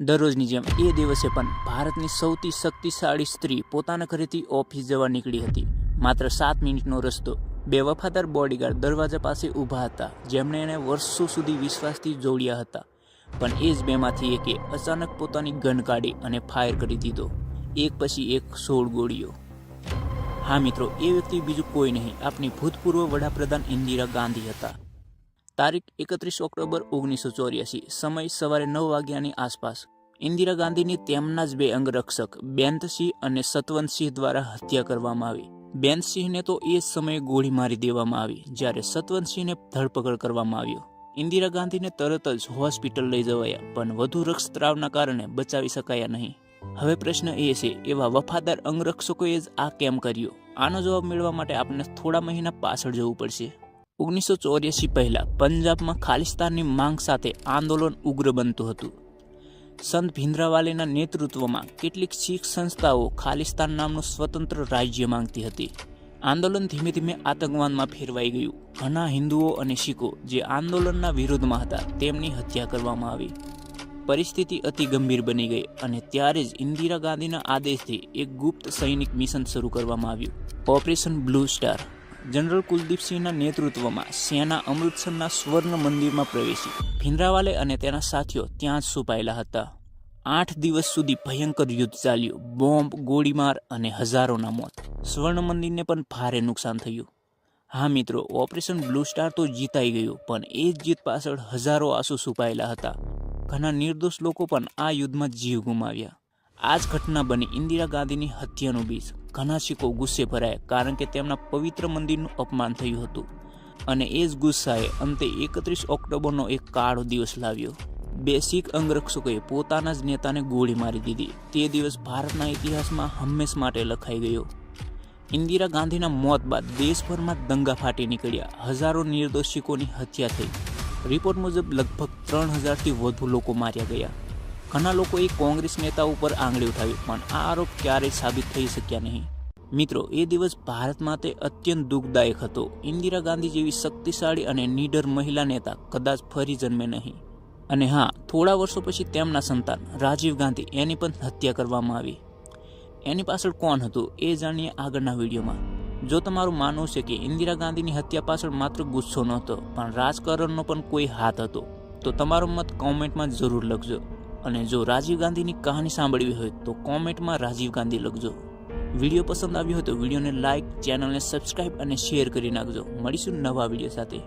દરરોજની જેમ એ દિવસે પણ ભારતની સૌથી શક્તિશાળી સ્ત્રી પોતાના ઘરેથી ઓફિસ જવા નીકળી હતી. માત્ર સાત મિનિટનો રસ્તો, બે વફાદાર બોડીગાર્ડ દરવાજા પાસે ઊભા હતા, જેમણે એને વર્ષો સુધી વિશ્વાસથી જોડ્યા હતા. પણ એ જ બેમાંથી એકે અચાનક પોતાની ગન કાઢી અને ફાયર કરી દીધો. એક પછી એક સોળ ગોળીઓ. હા મિત્રો, એ વ્યક્તિ બીજું કોઈ નહીં આપણી ભૂતપૂર્વ વડાપ્રધાન ઇન્દિરા ગાંધી હતા. તારીખ એકત્રીસ ઓક્ટોબર ઓગણીસો ચોર્યાસી, સમય સવારે નવ વાગ્યાની આસપાસ. ઇન્દિરા ગાંધીની તેમના જ બે અંગરક્ષક બેંતસિંહ અને સતવંતસિંહ દ્વારા હત્યા કરવામાં આવી. બેંતસિંહને તો એ સમયે ગોળી મારી દેવામાં આવી, જ્યારે સતવંતસિંહને ધરપકડ કરવામાં આવ્યો. ઇન્દિરા ગાંધીને તરત જ હોસ્પિટલ લઈ જવાયા, પણ વધુ રક્તસ્ત્રાવના કારણે બચાવી શકાયા નહીં. હવે પ્રશ્ન એ છે, એવા વફાદાર અંગરક્ષકોએ જ આ કેમ કર્યું? આનો જવાબ મેળવવા માટે આપણે થોડા મહિના પાછળ જવું પડશે. ઓગણીસો ચોર્યાસી પહેલાં પંજાબમાં ખાલિસ્તાનની માંગ સાથે આંદોલન ઉગ્ર બનતું હતું. સંત ભીંદ્રાવાલેના નેતૃત્વમાં કેટલીક શીખ સંસ્થાઓ ખાલિસ્તાન નામનું સ્વતંત્ર રાજ્ય માંગતી હતી. આંદોલન ધીમે ધીમે આતંકવાદમાં ફેરવાઈ ગયું. ઘણા હિન્દુઓ અને શીખો જે આંદોલનના વિરોધમાં હતા તેમની હત્યા કરવામાં આવી. પરિસ્થિતિ અતિ ગંભીર બની ગઈ અને ત્યારે જ ઇન્દિરા ગાંધીના આદેશથી એક ગુપ્ત સૈનિક મિશન શરૂ કરવામાં આવ્યું. ઓપરેશન બ્લુ સ્ટાર જનરલ કુલદીપસિંહના નેતૃત્વમાં સેના અમૃતસરના સ્વર્ણ મંદિરમાં પ્રવેશી. ભીંદ્રાવાલે અને તેના સાથીઓ ત્યાં જ છુપાયેલા હતા. આઠ દિવસ સુધી ભયંકર યુદ્ધ ચાલ્યું. બોમ્બ ગોળીમાર અને હજારોના મોત. સ્વર્ણ મંદિરને પણ ભારે નુકસાન થયું. હા મિત્રો, ઓપરેશન બ્લુ સ્ટાર તો જીતાઈ ગયું, પણ એ જ જીત પાછળ હજારો આંસુ છુપાયેલા હતા. ઘણા નિર્દોષ લોકો પણ આ યુદ્ધમાં જીવ ગુમાવ્યા. આ જ ઘટના બની ઇન્દિરા ગાંધીની હત્યાનું બીજ. ઘણા શીખો ગુસ્સે ભરાયા કારણ કે તેમના પવિત્ર મંદિરનું અપમાન થયું હતું. અને એ જ ગુસ્સાએ અંતે એકત્રીસ ઓક્ટોબરનો એક કાળો દિવસ લાવ્યો. બે શીખ અંગરક્ષકોએ પોતાના જ નેતાને ગોળી મારી દીધી. તે દિવસ ભારતના ઇતિહાસમાં હંમેશ માટે લખાઈ ગયો. ઇન્દિરા ગાંધીના મોત બાદ દેશભરમાં દંગા ફાટી નીકળ્યા. હજારો નિર્દોષ શીખોની હત્યા થઈ. રિપોર્ટ મુજબ લગભગ ત્રણ હજારથી વધુ લોકો માર્યા ગયા. ઘણા લોકોએ કોંગ્રેસ નેતા ઉપર આંગળી ઉઠાવી, પણ આ આરોપ ક્યારેય સાબિત થઈ શક્યા નહીં. મિત્રો, એ દિવસ ભારત માટે અત્યંત દુઃખદાયક હતો. ઇન્દિરા ગાંધી જેવી શક્તિશાળી અને નીડર મહિલા નેતા કદાચ ફરી જન્મે નહીં. અને હા, થોડા વર્ષો પછી તેમના સંતાન રાજીવ ગાંધી, એની પણ હત્યા કરવામાં આવી. એની પાછળ કોણ હતું એ જાણીએ આગળના વિડીયોમાં. જો તમારું માનવું છે કે ઇન્દિરા ગાંધીની હત્યા પાછળ માત્ર ગુસ્સો નહોતો, પણ રાજકારણનો પણ કોઈ હાથ હતો, તો તમારો મત કોમેન્ટમાં જરૂર લખજો. અને જો રાજીવ ગાંધીની કહાની સાંભળવી હોય તો કોમેન્ટમાં રાજીવ ગાંધી લખજો. વીડિયો પસંદ આવ્યો હોય તો વિડીયોને લાઇક ચેનલને સબસ્ક્રાઈબ અને શેર કરી નાખજો. મળીશું નવા વીડિયો સાથે.